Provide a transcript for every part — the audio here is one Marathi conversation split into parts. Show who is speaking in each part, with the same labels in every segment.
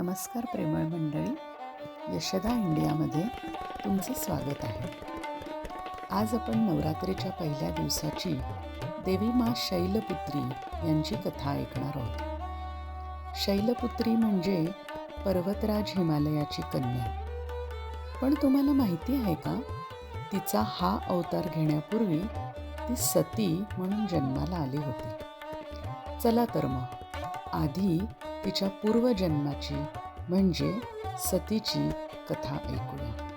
Speaker 1: नमस्कार प्रेमळ मंडळी यशदा इंडियामध्ये तुमचे स्वागत आहे. आज आपण नवरात्रीच्या पहिल्या दिवसाची देवी मा शैलपुत्री यांची कथा ऐकणार आहोत. शैलपुत्री म्हणजे पर्वतराज हिमालयाची कन्या. पण तुम्हाला माहिती आहे का तिचा हा अवतार घेण्यापूर्वी ती सती म्हणून जन्माला आली होती. चला तर मग आधी तिच्या पूर्वजन्माची म्हणजे सतीची कथा ऐकूया.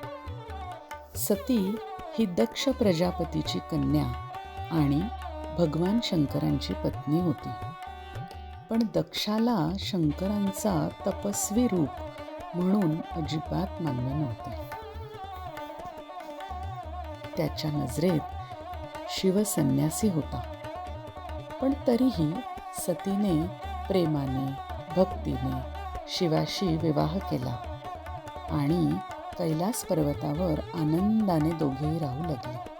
Speaker 1: सती ही दक्ष प्रजापतीची कन्या आणि भगवान शंकरांची पत्नी होती. पण दक्षाला शंकरांचा तपस्वी रूप म्हणून अजिबात मान्य नव्हते. त्याच्या नजरेत शिवसन्यासी होता. पण तरीही सतीने प्रेमाने भक्तीने शिवाशी विवाह केला आणि कैलास पर्वतावर आनंदाने दोघेही राहू लागले.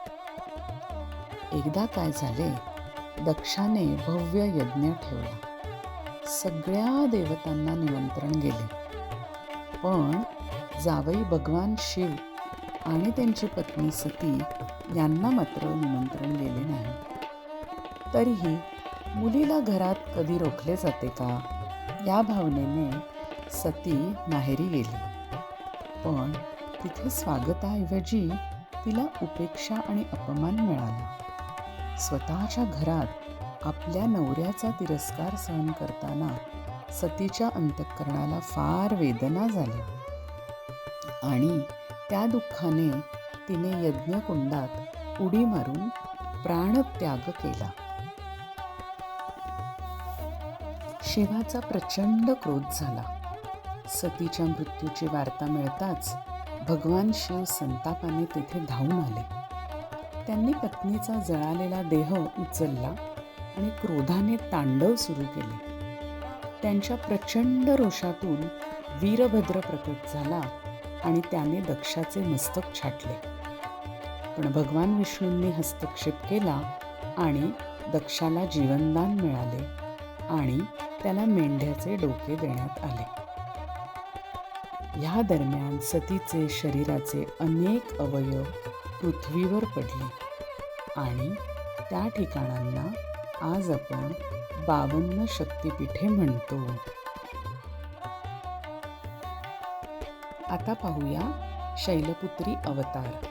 Speaker 1: एकदा काय झाले दक्षाने भव्य यज्ञ ठेवला. सगळ्या देवतांना निमंत्रण गेले. पण जावई भगवान शिव आणि त्यांची पत्नी सती यांना मात्र निमंत्रण गेले नाही. तरीही मुलीला घरात कधी रोखले जाते का? या भावनेने सती माहेरी गेली. पण तिथे स्वागताऐवजी तिला उपेक्षा आणि अपमान मिळाला. स्वतःच्या घरात आपल्या नवऱ्याचा तिरस्कार सहन करताना सतीच्या अंतःकरणाला फार वेदना झाली. आणि त्या दुःखाने तिने यज्ञकुंडात उडी मारून प्राणत्याग केला. शिवाचा प्रचंड क्रोध झाला. सतीच्या मृत्यूची वार्ता मिळताच भगवान शिव संतापाने तेथे धावून आले. त्यांनी पत्नीचा जळालेला देह उचलला आणि क्रोधाने तांडव सुरू केले. त्यांच्या प्रचंड रोषातून वीरभद्र प्रकट झाला आणि त्याने दक्षाचे मस्तक छाटले. पण भगवान विष्णूंनी हस्तक्षेप केला आणि दक्षाला जीवनदान मिळाले. त्याला मेंढ्याचे डोके देण्यात आले. या दरम्यान सतीचे शरीराचे अनेक अवयव पृथ्वीवर पडले आणि त्या ठिकाणांना आज आपण बावन्न शक्तिपीठे म्हणतो. आता पाहूया शैलपुत्री अवतार.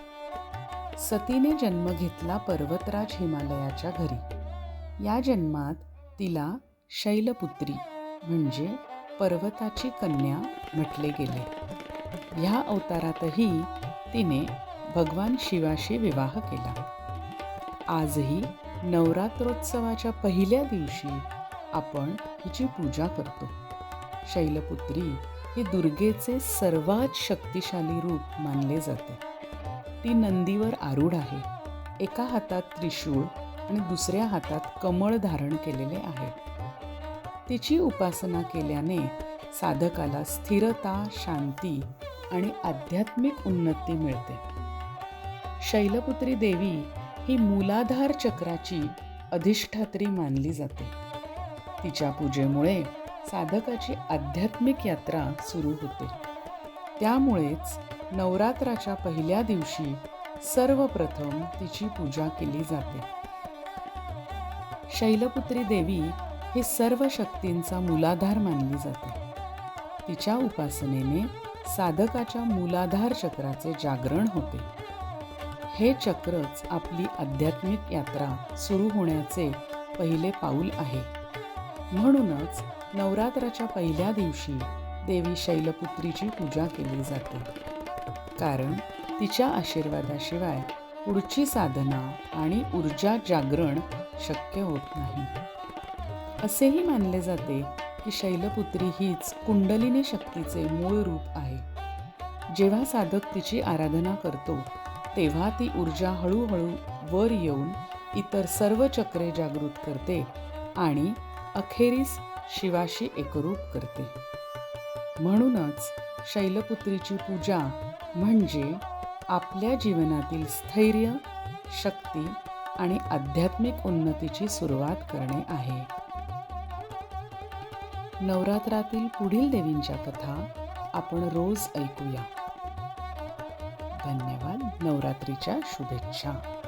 Speaker 1: सतीने जन्म घेतला पर्वतराज हिमालयाच्या घरी. या जन्मात तिला शैलपुत्री म्हणजे पर्वताची कन्या म्हटले गेले. ह्या अवतारातही तिने भगवान शिवाशी विवाह केला. आजही नवरात्रोत्सवाच्या पहिल्या दिवशी आपण हिची पूजा करतो. शैलपुत्री ही दुर्गेचे सर्वात शक्तिशाली रूप मानले जाते. ती नंदीवर आरूढ आहे. एका हातात त्रिशूळ आणि दुसऱ्या हातात कमळ धारण केलेले आहे तिची उपासना केल्याने साधकाला स्थिरता शांती आणि आध्यात्मिक उन्नती मिळते. शैलपुत्री देवी ही मूलाधार चक्राची अधिष्ठात्री मानली जाते. तिच्या पूजेमुळे साधकाची आध्यात्मिक यात्रा सुरू होते. त्यामुळेच नवरात्राच्या पहिल्या दिवशी सर्वप्रथम तिची पूजा केली जाते. शैलपुत्री देवी ही सर्व शक्तींचा मूलाधार मानली जाते. तिच्या उपासनेने साधकाच्या मूलाधार चक्राचे जागरण होते. हे चक्रच आपली आध्यात्मिक यात्रा सुरू होण्याचे पहिले पाऊल आहे. म्हणूनच नवरात्राच्या पहिल्या दिवशी देवी शैलपुत्रीची पूजा केली जाते. कारण तिच्या आशीर्वादाशिवाय पुढची साधना आणि ऊर्जा जागरण शक्य होत नाही. असेही मानले जाते की शैलपुत्री हीच कुंडलिनी शक्तीचे मूळ रूप आहे. जेव्हा साधक तिची आराधना करतो तेव्हा ती ऊर्जा हळूहळू वर येऊन इतर सर्व चक्रे जागृत करते आणि अखेरीस शिवाशी एकरूप करते. म्हणूनच शैलपुत्रीची पूजा म्हणजे आपल्या जीवनातील स्थैर्य शक्ती आणि आध्यात्मिक उन्नतीची सुरुवात करणे आहे. नवरात्रातील पुढील देवींच्या कथा आपण रोज ऐकूया. धन्यवाद. नवरात्रीच्या शुभेच्छा.